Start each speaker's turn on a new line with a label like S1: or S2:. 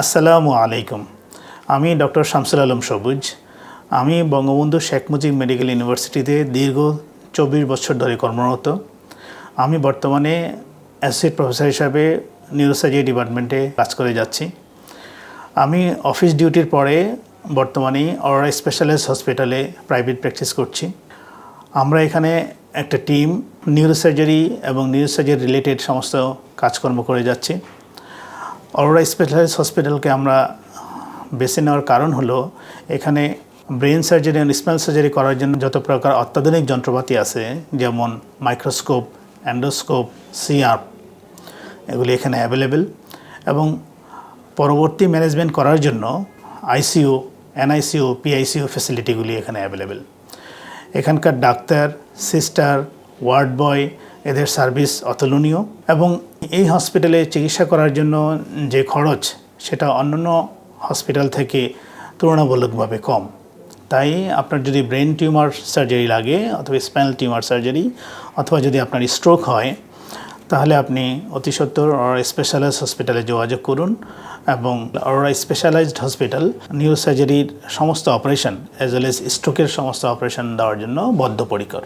S1: আসসালামু আলাইকুম। আমি ডক্টর শামসুল আলম সবুজ। আমি বঙ্গবন্ধু শেখ মুজিব মেডিকেল ইউনিভার্সিটিতে দীর্ঘ চব্বিশ বছর ধরে কর্মরত। আমি বর্তমানে অ্যাসোসিয়েট প্রফেসর হিসাবে নিউরোসার্জারি ডিপার্টমেন্টে কাজ করে যাচ্ছি। আমি অফিস ডিউটির পরে বর্তমানে অররা স্পেশালাইজ হসপিটালে প্রাইভেট প্র্যাকটিস করছি। আমরা এখানে একটা টিম নিউরোসার্জারি এবং নিউরোসার্জারি রিলেটেড সমস্ত কাজকর্ম করে যাচ্ছি। অরোরা স্পেশালাইজ হসপিটালকে আমরা বেছে নেওয়ার কারণ হলো, এখানে ব্রেন সার্জারি এবং স্পাইনাল সার্জারি করার জন্য যত প্রকার অত্যাধুনিক যন্ত্রপাতি আছে, যেমন মাইক্রোস্কোপ, অ্যান্ডোস্কোপ, সিআর, এগুলি এখানে অ্যাভেলেবেল এবং পরবর্তী ম্যানেজমেন্ট করার জন্য আইসিইউ, এনআইসিইউ, পিআইসিইউ ফ্যাসিলিটিগুলি এখানে অ্যাভেলেবেল। এখানকার ডাক্তার, সিস্টার, ওয়ার্ড বয় এদের সার্ভিস অতুলনীয় এবং এই হসপিটালে চিকিৎসা করার জন্য যে খরচ, সেটা অন্যান্য হসপিটাল থেকে তুলনামূলকভাবে কম। তাই আপনার যদি ব্রেন টিউমার সার্জারি লাগে অথবা স্পাইনাল টিউমার সার্জারি অথবা যদি আপনার স্ট্রোক হয়, তাহলে আপনি অতি সত্বর অরোরা স্পেশালাইজড হসপিটালে যোগাযোগ করুন এবং অরোরা স্পেশালাইজড হসপিটাল নিউরোসার্জারির সমস্ত অপারেশন অ্যাজ ওয়েল এজ স্ট্রোকের সমস্ত অপারেশন দেওয়ার জন্য বদ্ধপরিকর।